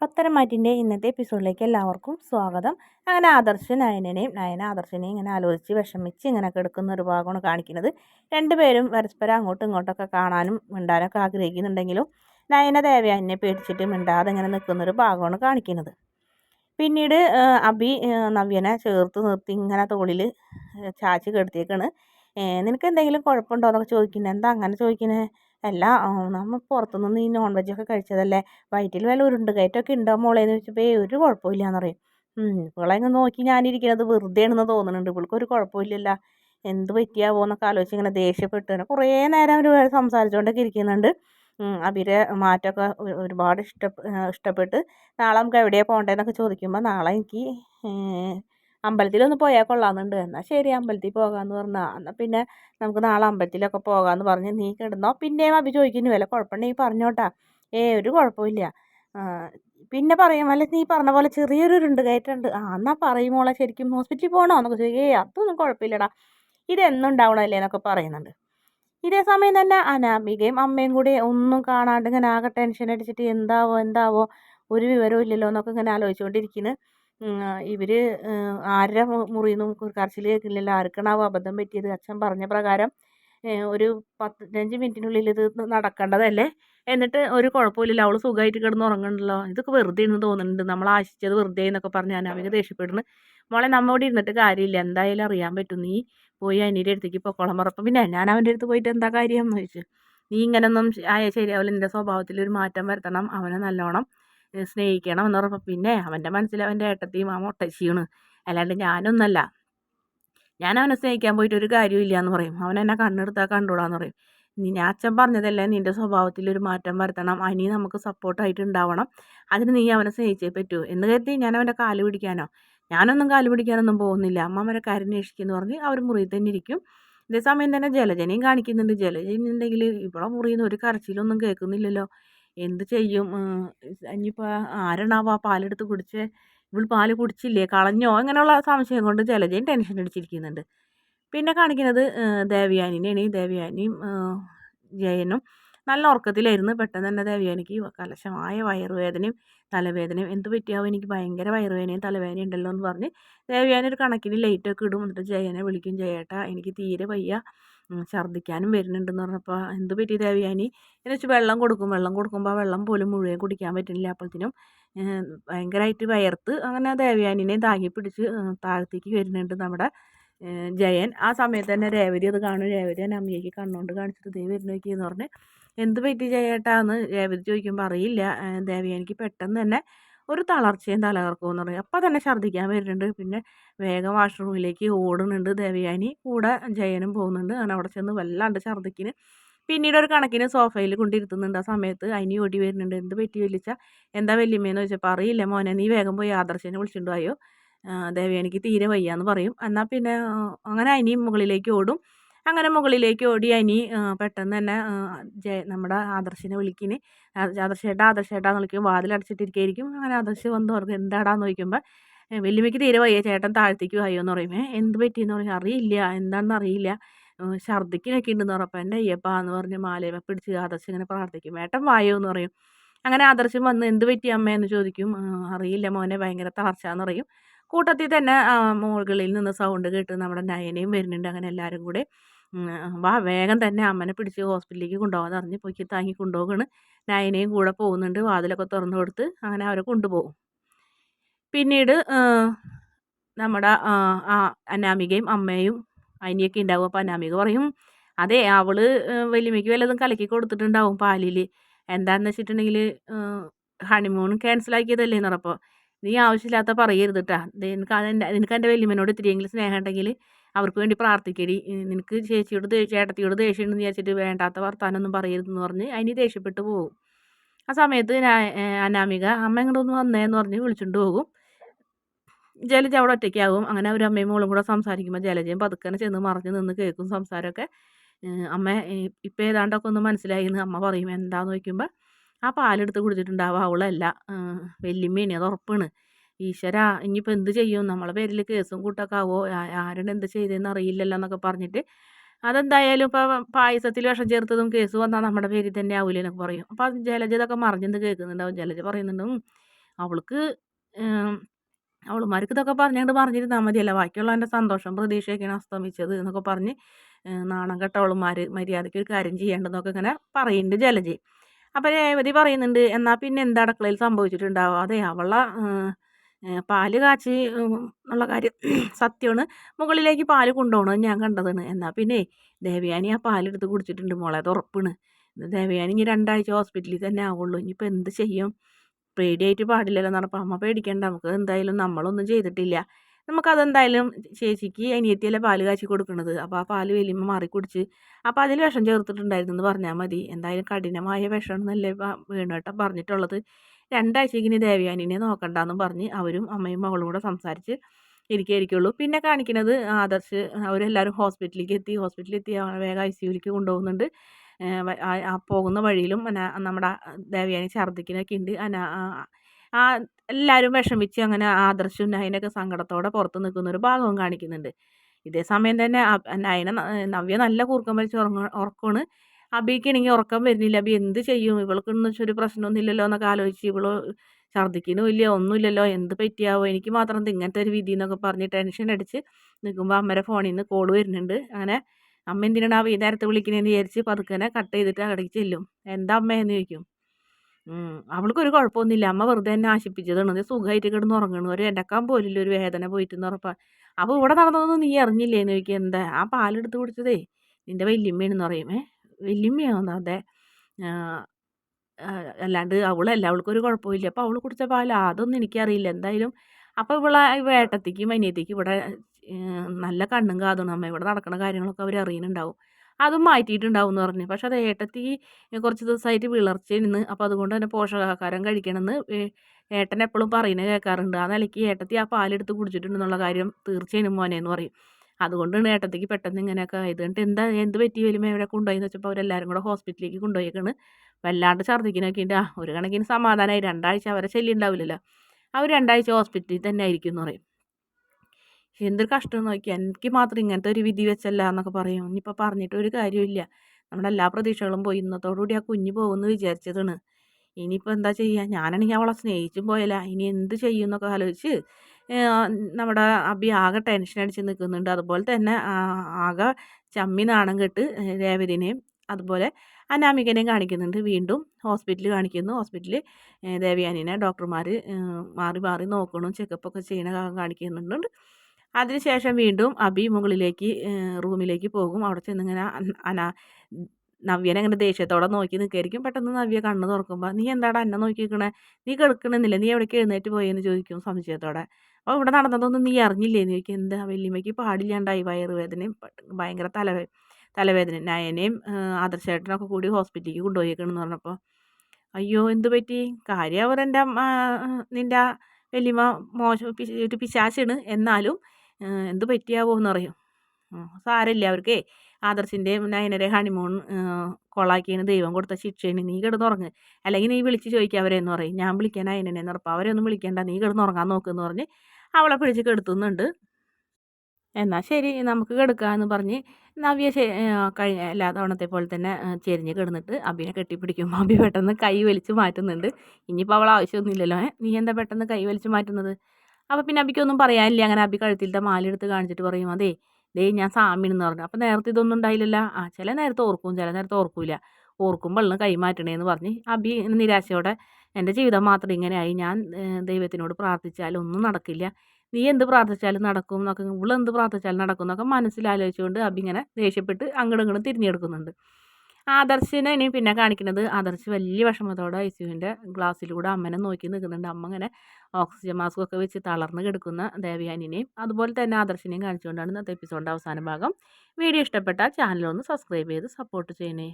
പത്തരമാറ്റിന്റെ ഇന്നത്തെ എപ്പിസോഡിലേക്ക് എല്ലാവർക്കും സ്വാഗതം. അങ്ങനെ ആദർശ് നയനെയും നയന ആദർശിനെയും ഇങ്ങനെ ആലോചിച്ച് വിഷമിച്ച് ഇങ്ങനെ കിടക്കുന്ന ഒരു ഭാഗമാണ് കാണിക്കുന്നത്. രണ്ടുപേരും പരസ്പരം അങ്ങോട്ടും ഇങ്ങോട്ടൊക്കെ കാണാനും മിണ്ടാനൊക്കെ ആഗ്രഹിക്കുന്നുണ്ടെങ്കിലും നയന ദേവയാനെ പേടിച്ചിട്ട് മിണ്ടാതെ ഇങ്ങനെ നിൽക്കുന്ന ഒരു ഭാഗമാണ് കാണിക്കുന്നത്. പിന്നീട് അബി നവ്യനെ ചേർത്ത് നിർത്തി ഇങ്ങനെ തോളിൽ ചാച്ച് കെടുത്തിയേക്കാണ്. നിനക്ക് എന്തെങ്കിലും കുഴപ്പമുണ്ടോ എന്നൊക്കെ ചോദിക്കുന്നത് എന്താ അങ്ങനെ ചോദിക്കുന്നത് അല്ല നമ്മൾ പുറത്തുനിന്ന് ഈ നോൺ വെജൊക്കെ കഴിച്ചതല്ലേ? വയറ്റിൽ വല്ല ഉരുണ്ട് കയറ്റമൊക്കെ ഉണ്ടോ മോളെ? എന്ന് ചോദിച്ചപ്പോൾ ഒരു ഒരു കുഴപ്പമില്ലാന്ന് പറയും. ഇവളെ ഇങ്ങനെ നോക്കി ഞാനിരിക്കുന്നത് വെറുതെ ആണെന്ന് തോന്നുന്നുണ്ട്. ഇവൾക്ക് ഒരു കുഴപ്പമില്ലല്ല. എന്ത് പറ്റിയാവോ എന്നൊക്കെ ആലോചിച്ച് ഇങ്ങനെ ദേഷ്യപ്പെട്ട് കുറേ നേരം അവർ സംസാരിച്ചുകൊണ്ടൊക്കെ ഇരിക്കുന്നുണ്ട്. അബിരെ മാറ്റമൊക്കെ ഒരുപാട് ഇഷ്ട ഇഷ്ടപ്പെട്ട് നാളെ നമുക്ക് എവിടെയാണ് പോകേണ്ടതെന്നൊക്കെ ചോദിക്കുമ്പോൾ നാളെ എനിക്ക് അമ്പലത്തിലൊന്ന് പോയാൽ കൊള്ളാമെന്നുണ്ട് എന്നാൽ ശരി അമ്പലത്തിൽ പോകാമെന്ന് പറഞ്ഞാൽ എന്നാൽ പിന്നെ നമുക്ക് നാളെ അമ്പലത്തിലൊക്കെ പോകാമെന്ന് പറഞ്ഞ് നീ കിടന്നോ. പിന്നെയും അഭി ചോദിക്കുന്നു വല്ല കുഴപ്പമുണ്ടെങ്കിൽ പറഞ്ഞോട്ടാ. ഏ ഒരു കുഴപ്പമില്ല പിന്നെ പറയും അല്ല നീ പറഞ്ഞ പോലെ ചെറിയൊരു ഉരുണ്ട് കയറ്റുണ്ട്. ആ എന്നാൽ പറയും മോളെ ശരിക്കും ഹോസ്പിറ്റലിൽ പോകണോ എന്നൊക്കെ ചോദിക്കും. ഏ അതൊന്നും കുഴപ്പമില്ലടാ. ഇതെന്നും ഉണ്ടാവണമല്ലേ എന്നൊക്കെ പറയുന്നുണ്ട്. ഇതേ സമയം തന്നെ അനാമികയും അമ്മയും കൂടി ഒന്നും കാണാണ്ട് ഇങ്ങനെ ആകെ ടെൻഷൻ അടിച്ചിട്ട് എന്താവോ എന്താവോ ഒരു വിവരവും ഇല്ലല്ലോ എന്നൊക്കെ ഇങ്ങനെ ആലോചിച്ചുകൊണ്ടിരിക്കുന്നു ഇവർ ആരുടെ മുറിയിൽ നിന്നും കരച്ചിൽ കേൾക്കില്ലല്ലോ ആർക്കാണാവോ അബദ്ധം പറ്റിയത്? അച്ഛൻ പറഞ്ഞ പ്രകാരം ഒരു പതിനഞ്ച് മിനിറ്റിനുള്ളിൽ ഇത് നടക്കേണ്ടതല്ലേ? എന്നിട്ട് ഒരു കുഴപ്പമില്ലല്ലോ. അവൾ സുഖമായിട്ട് കിടന്ന് ഉറങ്ങണ്ടല്ലോ ഇതൊക്കെ വെറുതെ എന്ന് തോന്നുന്നുണ്ട്. നമ്മൾ ആശിച്ചത് വെറുതെ എന്നൊക്കെ പറഞ്ഞ് അനാമിക ദേഷ്യപ്പെടുന്നു. മോളെ നമ്മോട് ഇരുന്നിട്ട് കാര്യമില്ല. എന്തായാലും അറിയാൻ പറ്റും. നീ പോയി അനിയുടെ അടുത്തേക്ക് പൊക്കോളം പറപ്പം പിന്നെ ഞാൻ അവന്റെ അടുത്ത് പോയിട്ട് എന്താ കാര്യം എന്ന് ചോദിച്ചു. നീ ഇങ്ങനെയൊന്നും ആയ ശരിയാവില്ല നിന്റെ സ്വഭാവത്തിൽ ഒരു മാറ്റം വരുത്തണം. അവനെ നല്ലോണം സ്നേഹിക്കണം എന്ന് പറഞ്ഞപ്പോൾ പിന്നെ അവന്റെ മനസ്സിൽ അവന്റെ ഏട്ടത്തിയും ആ മുട്ടച്ചിയാണ് അല്ലാണ്ട് ഞാനൊന്നല്ല. ഞാൻ അവനെ സ്നേഹിക്കാൻ പോയിട്ട് ഒരു കാര്യമില്ല എന്ന് പറയും. അവൻ എന്നെ കണ്ണെടുത്താൽ കണ്ടോളാന്ന് പറയും. നീ ഞാൻ അച്ഛൻ പറഞ്ഞതല്ലേ നിന്റെ സ്വഭാവത്തിൽ ഒരു മാറ്റം വരുത്തണം. അനി നമുക്ക് സപ്പോർട്ടായിട്ട് ഉണ്ടാവണം അതിന് നീ അവനെ സ്നേഹിച്ചേ പറ്റൂ. എന്ന് കരുതി ഞാൻ അവന്റെ കാൽ പിടിക്കാനോ? ഞാനൊന്നും കാൽ പിടിക്കാനൊന്നും പോകുന്നില്ല. അമ്മ അവരെ കരന്വേഷിക്കുന്നു പറഞ്ഞ് അവർ മുറിയിൽ തന്നെ ഇരിക്കും. ഇതേ സമയം തന്നെ ജലജനയും കാണിക്കുന്നുണ്ട്. ജലജനുണ്ടെങ്കിൽ ഇവിടെ മുറിയിൽ നിന്ന് ഒരു കരച്ചിലൊന്നും കേൾക്കുന്നില്ലല്ലോ. എന്ത് ചെയ്യും? ഇനിയിപ്പോൾ ആരാണാവോ ആ പാലെടുത്ത് കുടിച്ച്? ഇവൾ പാൽ കുടിച്ചില്ലേ? കളഞ്ഞോ? അങ്ങനെയുള്ള സംശയം കൊണ്ട് ജലജയും ടെൻഷൻ അടിച്ചിരിക്കുന്നുണ്ട്. പിന്നെ കാണിക്കുന്നത് ദേവയാനിനെയാണ്. ദേവയാനിയും ജയനും നല്ല ഉറക്കത്തിലായിരുന്നു. പെട്ടെന്ന് തന്നെ ദേവയാനിക്ക് കലശമായ വയറുവേദനയും തലവേദനയും എന്ത് പറ്റിയാവും എനിക്ക് ഭയങ്കര വയറുവേദനയും തലവേദനയും ഉണ്ടല്ലോ എന്ന് പറഞ്ഞ് ദേവയാനി ഒരു കണക്കിന് ലൈറ്റൊക്കെ ഇടും. എന്നിട്ട് ജയനെ വിളിക്കും. ജയേട്ടാ എനിക്ക് തീരെ വയ്യ. ഛർദ്ദിക്കാനും വരുന്നുണ്ടെന്ന് പറഞ്ഞപ്പോൾ എന്ത് പറ്റി ദേവയാനി എന്ന് വെച്ചാൽ വെള്ളം കൊടുക്കും. വെള്ളം കൊടുക്കുമ്പോൾ വെള്ളം പോലും മുഴുവൻ കുടിക്കാൻ പറ്റുന്നില്ല. അപ്പോഴത്തേനും ഭയങ്കരമായിട്ട് വയർത്ത് അങ്ങനെ ദേവയാനിനെ താങ്ങി പിടിച്ച് താഴത്തേക്ക് വരുന്നുണ്ട് നമ്മുടെ ജയൻ. ആ സമയത്ത് തന്നെ രേവതി അത് കാണും. രേവതി തന്നെ അമ്മയ്ക്ക് കണ്ണുകൊണ്ട് കാണിച്ചിട്ട് ദേ വരുന്ന എന്ന് പറഞ്ഞ് എന്ത് പറ്റി ജയേട്ടാന്ന് രേവതി ചോദിക്കുമ്പോൾ അറിയില്ല. ദേവയാനിക്ക് പെട്ടെന്ന് തന്നെ ഒരു തളർച്ചയും തലകർക്കവും എന്ന് പറയും. അപ്പം തന്നെ ഛർദ്ദിക്കാൻ വരുന്നുണ്ട്. പിന്നെ വേഗം വാഷ്റൂമിലേക്ക് ഓടുന്നുണ്ട് ദേവയാനി കൂടെ ജയനും പോകുന്നുണ്ട്. അങ്ങനെ അവിടെ ചെന്ന് വല്ലാണ്ട് ഛർദ്ദിക്കിന്. പിന്നീട് ഒരു കണക്കിന് സോഫയിൽ കൊണ്ടിരുത്തുന്നുണ്ട്. ആ സമയത്ത് അതിന് ഓടി വരുന്നുണ്ട്. എന്ത് പറ്റി വലിച്ച എന്താ വല്യമ്മയെന്ന് ചോദിച്ചപ്പോൾ അറിയില്ല മോനെ നീ വേഗം പോയി ആദർശനെ വിളിച്ചിട്ടുണ്ടോ? പോയോ ദേവയാനിക്ക് തീരെ വയ്യാന്ന് പറയും. എന്നാൽ പിന്നെ അങ്ങനെ അനി മുകളിലേക്ക് ഓടും. അങ്ങനെ മുകളിലേക്ക് ഓടി. അനി പെട്ടെന്ന് തന്നെ ജയ നമ്മുടെ ആദർശിനെ വിളിക്കിന്. ആദർശേട്ടാ ആദർശേട്ടാ എന്ന് വിളിക്കും വാതിലടച്ചിട്ടിരിക്കുകയായിരിക്കും അങ്ങനെ ആദർശ് വന്ന് ഓർക്ക് എന്താടാന്ന്? ചോദിക്കുമ്പോൾ വലിയമ്മയ്ക്ക് തീരെ വയ്യ. ചേട്ടൻ താഴ്ത്തേക്ക് വയ്യോ എന്ന് പറയുമ്പോൾ എന്ത് പറ്റിയെന്ന്? പറയും. അറിയില്ല. എന്താണെന്ന് അറിയില്ല. ഛർദ്ദിക്കിനൊക്കെ ഉണ്ടെന്ന് പറഞ്ഞപ്പോൾ എന്റെ അയ്യപ്പ എന്ന് പറഞ്ഞ് മാലയമ്മ പിടിച്ച് ആദർശ് ഇങ്ങനെ പ്രാർത്ഥിക്കും. ഏട്ടൻ വായോ എന്ന് പറയും. അങ്ങനെ ആദർശം വന്ന് എന്ത് പറ്റി അമ്മയെന്ന് ചോദിക്കും. അറിയില്ല മോനെ. ഭയങ്കര തളർച്ച എന്ന് പറയും. കൂട്ടത്തിൽ തന്നെ മുകളിൽ നിന്ന് സൗണ്ട് കേട്ട് നമ്മുടെ നയനയും വരുന്നുണ്ട്. അങ്ങനെ എല്ലാവരും കൂടെ വാ വേഗം തന്നെ അമ്മനെ പിടിച്ച് ഹോസ്പിറ്റലിലേക്ക് കൊണ്ടുപോകാൻ അറിഞ്ഞ് പൊക്കി താങ്ങി കൊണ്ടുപോകണ്. നയനയും കൂടെ പോകുന്നുണ്ട് വാതിലൊക്കെ തുറന്നു കൊടുത്ത് അങ്ങനെ അവരെ കൊണ്ടുപോകും. പിന്നീട് നമ്മുടെ അനാമികയും അമ്മയും അനിയൊക്കെ ഉണ്ടാവും. അപ്പോൾ അനാമിക പറയും അതെ അവൾ വലിയമ്മയ്ക്ക് വല്ലതും കലക്കി കൊടുത്തിട്ടുണ്ടാവും പാലിൽ എന്താണെന്ന് വെച്ചിട്ടുണ്ടെങ്കിൽ ഹണിമൂൺ ക്യാൻസൽ ആക്കിയതല്ലേ പറഞ്ഞപ്പോൾ നീ ആവശ്യമില്ലാത്ത പറയരുത് കേട്ടാ നിനക്ക് അതെന്റെ നിനക്ക് എന്റെ വലിയമ്മനോട് ഇത്തിരിയെങ്കിലും സ്നേഹം ഉണ്ടെങ്കിൽ അവർക്ക് വേണ്ടി പ്രാർത്ഥിക്കടി. നിനക്ക് ചേച്ചിയോട് ചേട്ടത്തിയോട് ദേഷ്യം ഉണ്ടെന്ന് വിചാരിച്ചിട്ട് വേണ്ടാത്ത വർത്താനൊന്നും പറയരുതെന്ന് പറഞ്ഞ് അതിന് ദേഷ്യപ്പെട്ട് പോകും. ആ സമയത്ത് അനാമിക അമ്മ ഇങ്ങോട്ടൊന്ന് വന്നേന്ന് പറഞ്ഞ് വിളിച്ചുകൊണ്ട് പോകും. ജലജ അവിടെ ഒറ്റയ്ക്കാവും. അങ്ങനെ ഒരു അമ്മയും മോളും കൂടെ സംസാരിക്കുമ്പോൾ ജലജയും പതുക്കനെ ചെന്ന് മറിഞ്ഞ് നിന്ന് കേൾക്കും സംസാരമൊക്കെ. അമ്മ ഇപ്പം ഏതാണ്ടൊക്കെ ഒന്ന് മനസ്സിലായി എന്ന് അമ്മ പറയും. എന്താന്ന് ചോദിക്കുമ്പോൾ ആ പാലെടുത്ത് കൊടുത്തിട്ടുണ്ടാവുക അവളല്ല. വല്യമ്മേനെ അത് ഉറപ്പാണ്. ഈശ്വര ഇനിയിപ്പോൾ എന്ത് ചെയ്യും? നമ്മളെ പേരിൽ കേസും കൂട്ടൊക്കെ ആവോ? ആരാണ് എന്ത് ചെയ്തതെന്ന് അറിയില്ലല്ലോ എന്നൊക്കെ പറഞ്ഞിട്ട് അതെന്തായാലും ഇപ്പോൾ പായസത്തിൽ വിഷം ചേർത്തതും കേസ് വന്നാൽ നമ്മുടെ പേരിൽ തന്നെ ആവില്ല എന്നൊക്കെ പറയും. അപ്പോൾ ജലജ ഇതൊക്കെ മറിഞ്ഞെന്ന് കേൾക്കുന്നുണ്ടാവും? ജലജ പറയുന്നുണ്ടും അവൾക്ക് അവളുമാർക്ക് ഇതൊക്കെ പറഞ്ഞുകൊണ്ട് പറഞ്ഞിരുന്നാൽ മതിയല്ല. ബാക്കിയുള്ള എന്റെ സന്തോഷം പ്രതീക്ഷയൊക്കെയാണ് അസ്തമിച്ചത് എന്നൊക്കെ പറഞ്ഞ് നാണം കെട്ട അവളുമാർ മര്യാദയ്ക്ക് ഒരു കാര്യം ചെയ്യേണ്ടതെന്നൊക്കെ ഇങ്ങനെ പറയുന്നുണ്ട് ജലജി. അപ്പോൾ രേവതി പറയുന്നുണ്ട് എന്നാൽ പിന്നെ എന്താ അടുക്കളയിൽ സംഭവിച്ചിട്ടുണ്ടാവുക? അതെ അവളെ പാൽ കാച്ചി ഉള്ള കാര്യം സത്യമാണ്. മുകളിലേക്ക് പാൽ കൊണ്ടുപോകണത് ഞാൻ കണ്ടതാണ്. എന്നാൽ പിന്നെ ദേവയാനി ആ പാലെടുത്ത് കുടിച്ചിട്ടുണ്ട് മോളെ അത് ഉറപ്പാണ്. ദേവയാനി ഇനി രണ്ടാഴ്ച ഹോസ്പിറ്റലിൽ തന്നെ ആവുള്ളൂ. ഇനിയിപ്പോൾ എന്ത് ചെയ്യും? പേടിയായിട്ട് പാടില്ലല്ലോ നടപ്പം അമ്മ പേടിക്കേണ്ട നമുക്ക് എന്തായാലും നമ്മളൊന്നും ചെയ്തിട്ടില്ല. നമുക്കതെന്തായാലും ചേച്ചിക്ക് അനിയത്തിയല്ലേ പാൽ കാച്ചി കൊടുക്കുന്നത് അപ്പോൾ ആ പാൽ വലിയമ്മ മാറി കുടിച്ച് അപ്പോൾ അതിൽ വിഷം ചേർത്തിട്ടുണ്ടായിരുന്നു എന്ന് പറഞ്ഞാൽ മതി. എന്തായാലും കഠിനമായ വിഷമാണെന്നല്ലേ വേണുവേട്ടൻ പറഞ്ഞിട്ടുള്ളത്. രണ്ടാഴ്ചയ്ക്ക് ഇനി ദേവയാനിനെ നോക്കണ്ടെന്നും പറഞ്ഞ് അവരും അമ്മയും മകളും കൂടെ സംസാരിച്ച് ഇരിക്കുകയായിരിക്കുള്ളൂ പിന്നെ കാണിക്കുന്നത് ആദർശ് അവരെല്ലാവരും ഹോസ്പിറ്റലിലേക്ക് എത്തി. ഹോസ്പിറ്റലിൽ എത്തി വേഗം ഐ സിയുലേക്ക് കൊണ്ടുപോകുന്നുണ്ട്. പോകുന്ന വഴിയിലും നമ്മുടെ ദേവയാനി ഛർദ്ദിക്കുന്നൊക്കെ ഉണ്ട്. ആ എല്ലാവരും വിഷമിച്ച് അങ്ങനെ ആദർശും നയനൊക്കെ സങ്കടത്തോടെ പുറത്ത് നിൽക്കുന്ന ഒരു ഭാഗവും കാണിക്കുന്നുണ്ട്. ഇതേ സമയം തന്നെ നയന നവ്യ നല്ല കൂർക്കം വലിച്ച് ഉറങ്ങ ഉറക്കമാണ് അബിക്കാണെങ്കിൽ ഉറക്കം വരുന്നില്ല. അബി എന്ത് ചെയ്യും? ഇവൾക്കൊന്നും ഒരു പ്രശ്നമൊന്നുമില്ലല്ലോ എന്നൊക്കെ ആലോചിച്ച് ഇവൾ ഛർദ്ദിക്കുന്നുമില്ല ഒന്നുമില്ലല്ലോ. എന്ത് പറ്റിയാവോ? എനിക്ക് മാത്രം ഇങ്ങനത്തെ ഒരു വിധി എന്നൊക്കെ പറഞ്ഞ് ടെൻഷൻ അടിച്ച് നിൽക്കുമ്പോൾ അമ്മയുടെ ഫോണിൽ നിന്ന് കോൾ വരുന്നുണ്ട്. അങ്ങനെ അമ്മ എന്തിനാണ് ആ വൈകുന്നേരത്ത് വിളിക്കണേന്ന് വിചാരിച്ച് പതുക്കനെ കട്ട് ചെയ്തിട്ട് അവിടേക്ക് ചെല്ലും. എന്താ അമ്മയെന്ന് ചോദിക്കും. അവൾക്കൊരു കുഴപ്പമൊന്നുമില്ല. അമ്മ വെറുതെ എന്നെ ആശിപ്പിച്ചതാണ് അത് സുഖമായിട്ട് കിടന്ന് ഉറങ്ങണു ഒരു എനക്കാൻ പോലില്ല ഒരു വേദന പോയിട്ടെന്ന് ഉറപ്പാ. അപ്പോൾ ഇവിടെ നടന്നതൊന്നും നീ അറിഞ്ഞില്ലേന്ന് ചോദിക്കുക എന്താ? ആ പാലെടുത്ത് കുടിച്ചതേ നിന്റെ വല്യമ്മയാണെന്ന് പറയും. ഏ? വല്യമ്മയാണെന്ന് അതെ. അല്ലാണ്ട് അവളല്ല. അവൾക്കൊരു കുഴപ്പമില്ല. അപ്പോൾ അവൾ കുടിച്ച പാൽ അതൊന്നും എനിക്കറിയില്ല. എന്തായാലും അപ്പോൾ ഇവളെ വേട്ടത്തേക്കും അനിയത്തേക്കും ഇവിടെ നല്ല കണ്ണും കാതും അമ്മ. ഇവിടെ നടക്കുന്ന കാര്യങ്ങളൊക്കെ അവർ അറിയുന്നുണ്ടാവും അതും മാറ്റിയിട്ടുണ്ടാവും എന്ന് പറഞ്ഞു. പക്ഷെ അത് ഏട്ടത്തി കുറച്ച് ദിവസമായിട്ട് വിളർച്ചയാണ് അപ്പോൾ അതുകൊണ്ട് തന്നെ പോഷകാഹാരം കഴിക്കണമെന്ന് ഏട്ടൻ എപ്പോഴും പറയുന്നത് കേൾക്കാറുണ്ട് ആ നിലയ്ക്ക് ഏട്ടത്തി ആ പാലെടുത്ത് കുടിച്ചിട്ടുണ്ടെന്നുള്ള കാര്യം തീർച്ചയായും മോനെ എന്ന് പറയും. അതുകൊണ്ടാണ് ഏട്ടത്തേക്ക് പെട്ടെന്ന് ഇങ്ങനെയൊക്കെ ആയത്. എന്നിട്ട് എന്താ എന്ത് പറ്റി? വലിയ എവിടെ കൊണ്ടുപോയി എന്ന് വെച്ചപ്പോൾ അവരെല്ലാവരും കൂടെ ഹോസ്പിറ്റലിലേക്ക് കൊണ്ടുപോയേക്കാണ്. വല്ലാണ്ട് ഛർദ്ദിക്കുന്നൊക്കെ ഉണ്ട്. ആ ഒരു കണക്കിന് സമാധാനമായി രണ്ടാഴ്ച അവരെ ശല്യം ഉണ്ടാവില്ലല്ലോ. അവർ രണ്ടാഴ്ച ഹോസ്പിറ്റലിൽ തന്നെ ആയിരിക്കും എന്ന് പറയും. എന്തൊരു കഷ്ടം നോക്കി എനിക്ക് മാത്രം ഇങ്ങനത്തെ ഒരു വിധി വെച്ചല്ല എന്നൊക്കെ പറയും. ഇനിയിപ്പോൾ പറഞ്ഞിട്ട് ഒരു കാര്യമില്ല നമ്മുടെ എല്ലാ പ്രതീക്ഷകളും പോയി. ഇന്നത്തോടുകൂടി ആ കുഞ്ഞ് പോകുമെന്ന് വിചാരിച്ചതാണ്. ഇനിയിപ്പോൾ എന്താ ചെയ്യുക ഞാനാണെങ്കിൽ അവളെ സ്നേഹിച്ചും പോയല്ല ഇനി എന്ത് ചെയ്യും എന്നൊക്കെ ആലോചിച്ച് നമ്മുടെ അബി ആകെ ടെൻഷൻ അടിച്ച് നിൽക്കുന്നുണ്ട് അതുപോലെ തന്നെ ആകെ ചമ്മി നാണം കെട്ട് രേവതിനെയും അതുപോലെ അനാമികനെയും കാണിക്കുന്നുണ്ട്. വീണ്ടും ഹോസ്പിറ്റലിൽ കാണിക്കുന്നു. ഹോസ്പിറ്റലിൽ ദേവയാനിനെ ഡോക്ടർമാർ മാറി മാറി നോക്കണം. ചെക്കപ്പൊക്കെ ചെയ്യണ കാണിക്കുന്നുണ്ട്. അതിനുശേഷം വീണ്ടും അബി മുകളിലേക്ക് റൂമിലേക്ക് പോകും. അവിടെ ചെന്നിങ്ങനെ അന നവ്യനെ അങ്ങനെ ദേഷ്യത്തോടെ നോക്കി നിൽക്കായിരിക്കും പെട്ടെന്ന് നവ്യ കണ്ണ് തുറക്കുമ്പോൾ നീ എന്താടാ എന്നെ നോക്കി നീ കിടക്കണമെന്നില്ല നീ എവിടേക്ക് എഴുന്നേറ്റ് പോയെന്ന് ചോദിക്കും സംശയത്തോടെ. അപ്പോൾ ഇവിടെ നടന്നതൊന്നും നീ അറിഞ്ഞില്ലേ? എന്ന് ചോദിക്കും. എന്താ വല്യമ്മയ്ക്ക് പാടില്ലാണ്ടായി വയറുവേദനയും ഭയങ്കര തലവേ തലവേദന നയനയും ആദർശേട്ടനൊക്കെ കൂടി ഹോസ്പിറ്റലിലേക്ക് കൊണ്ടുപോയേക്കണെന്ന് പറഞ്ഞപ്പോൾ അയ്യോ എന്ത് പറ്റി? കാര്യം അവർ എന്റെ നിന്റെ വലിയമ്മ മോശം പിശാച്ചാണ് എന്നാലും എന്ത് പറ്റിയാവോ എന്നറിയും സാരമില്ല. അവർക്കേ ആദർശിന്റെ നയനരെ ഹണിമൂൺ കൊളാക്കിയതിന് ദൈവം കൊടുത്ത ശിക്ഷയാണ്. നീ കിടന്നുറങ്ങ്. അല്ലെങ്കിൽ നീ വിളിച്ച് ചോദിക്കുക അവരെന്ന് പറയും. ഞാൻ വിളിക്കാൻ നയനനെ നിറപ്പം അവരെ ഒന്നും വിളിക്കേണ്ട. നീ കിടന്നുറങ്ങാൻ നോക്കുമെന്ന് പറഞ്ഞ് അവളെ പിടിച്ച് കെടുത്തുന്നുണ്ട്. എന്നാൽ ശരി. നമുക്ക് കിടക്കാമെന്ന് പറഞ്ഞ് നവ്യ കഴിഞ്ഞ എല്ലാ തവണത്തെ പോലെ തന്നെ ചെരിഞ്ഞ് കിടന്നിട്ട് അബിനെ കെട്ടിപ്പിടിക്കുമ്പോൾ അബി പെട്ടെന്ന് കൈ വലിച്ച് മാറ്റുന്നുണ്ട്. ഇനിയിപ്പോൾ അവൾ ആവശ്യമൊന്നുമില്ലല്ലോ നീ എന്താ പെട്ടെന്ന് കൈ വലിച്ച് മാറ്റുന്നത്? അപ്പോൾ പിന്നെ അബിക്കൊന്നും പറയാനില്ല. അങ്ങനെ അബി കഴുത്തിലത്തെ മാലെടുത്ത് കാണിച്ചിട്ട് പറയും അതേ ദേ ഞാൻ സാമിനെന്ന് പറഞ്ഞു. അപ്പോൾ നേരത്തെ ഇതൊന്നും ഉണ്ടായില്ലല്ലോ. ആ ചില നേരത്തെ ഓർക്കും ചില നേരത്തെ ഓർക്കൂല. ഓർക്കുമ്പോൾ ഉള്ള കൈമാറ്റണേന്ന് പറഞ്ഞ് അബി നിരാശയോടെ എന്റെ ജീവിതം മാത്രം ഇങ്ങനെയായി. ഞാൻ ദൈവത്തിനോട് പ്രാർത്ഥിച്ചാലും ഒന്നും നടക്കില്ല. നീ എന്ത് പ്രാർത്ഥിച്ചാലും നടക്കും എന്നൊക്കെ ഇവളെന്ത് പ്രാർത്ഥിച്ചാലും നടക്കും എന്നൊക്കെ മനസ്സിലാലോചിച്ചുകൊണ്ട് അബി ഇങ്ങനെ ദേഷ്യപ്പെട്ട് അങ്ങോട്ടും ഇങ്ങോട്ടും തിരിഞ്ഞെടുക്കുന്നുണ്ട്. ആദർശിനെ ഇനി പിന്നെ കാണിക്കുന്നത് ആദർശ് വലിയ വിഷമത്തോടെ ഐ ഗ്ലാസ്സിലൂടെ അമ്മനെ നോക്കി നിൽക്കുന്നുണ്ട്. അമ്മ ഇങ്ങനെ ഓക്സിജൻ മാസ്ക് ഒക്കെ വെച്ച് തളർന്ന് കിടക്കുന്ന ദേവയാനിനെയും അതുപോലെ തന്നെ ആദർശിനെയും കാണിച്ചുകൊണ്ടാണ് ഇന്നത്തെ എപ്പിസോഡിന്റെ അവസാന ഭാഗം. വീഡിയോ ഇഷ്ടപ്പെട്ടാൽ ചാനലൊന്ന് സബ്സ്ക്രൈബ് ചെയ്ത് സപ്പോർട്ട് ചെയ്യണേ.